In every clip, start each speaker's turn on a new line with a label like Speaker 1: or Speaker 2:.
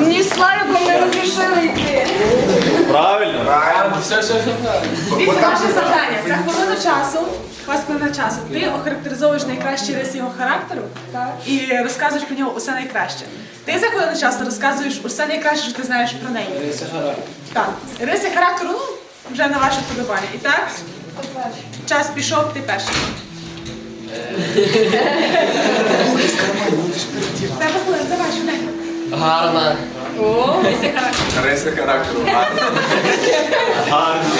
Speaker 1: Мені з Славіком не розрішили йти.
Speaker 2: Правильно.
Speaker 3: Все, все, все правильно.
Speaker 4: Дивіться, ваше завдання. За хвилину часу, у вас хвилина часу, ти охарактеризовуєш найкращі риси його характеру і розказуєш про нього усе найкраще. Ти за хвилину часу розказуєш усе найкраще, що ти знаєш про неї.
Speaker 3: Це характер.
Speaker 4: Так. Риси характеру, ну, вже на ваше вподобання. І так, час пішов, ти перший.
Speaker 3: Гарна.
Speaker 4: О, риси характеру.
Speaker 2: Риси характеру. Гарна. Гарно.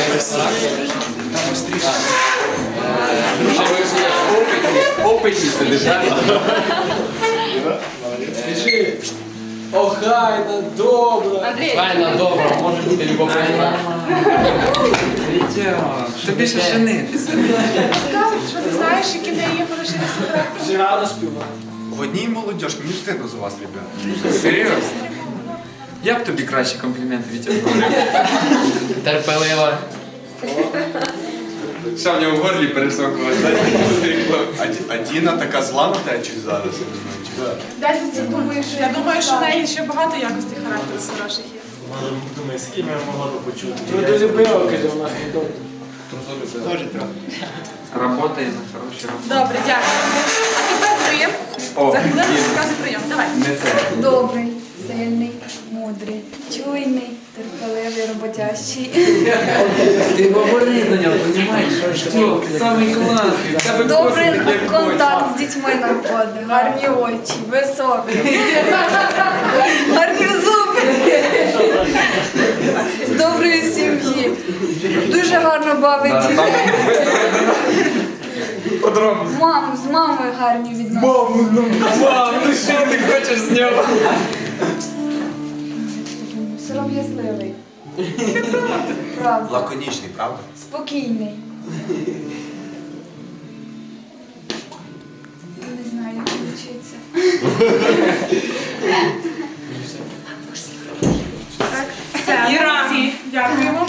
Speaker 3: Ще ви всі
Speaker 2: Опитні сидиш.
Speaker 3: Скажи. Охайна, добра.
Speaker 1: Андрій.
Speaker 3: Файна, добра, може бути любовна.
Speaker 5: Що більше женитися?
Speaker 4: Розказуй,
Speaker 3: Всі співає.
Speaker 5: В одній молодіж, мені стидно за вас, ребята. Серйозно? Я б тобі кращі компліменти відтягнув.
Speaker 3: Терпелива.
Speaker 2: Все, в нього в горлі пересохло. А А Діна така зла на те, чи зараз?
Speaker 4: Десять секунд. Я думаю, що в неї ще багато якостей характеру хороших є.
Speaker 6: Думаю, з ким я могла би почути?
Speaker 3: Трудолюбива, каже, вона.
Speaker 5: Работає на хорошій роботі.
Speaker 4: Добре, дякую.
Speaker 5: О,
Speaker 4: За хвилину
Speaker 5: є.
Speaker 4: розказуй прийом. Давай.
Speaker 5: Не це.
Speaker 1: Добрий, сильний, мудрий, чуйний, терпеливий, роботящий.
Speaker 5: Ти говори до нього, розумієш? Що, самий класний. в тебе
Speaker 1: Добрий
Speaker 5: коси такі, як
Speaker 1: контакт з дітьми находить, гарні очі, високий, гарні зуби, з доброї сім'ї, дуже гарно бавить дітей.
Speaker 5: Мам,
Speaker 1: Мам, з мамою гарні відносини.
Speaker 5: мам, ну, ну, ну мам, ну що ти хочеш з нього?
Speaker 1: Сором'язливий. Правда.
Speaker 2: Лаконічний, правда?
Speaker 1: Спокійний. Я не знаю, як вчиться. Так, все. І ранці. Дякуємо.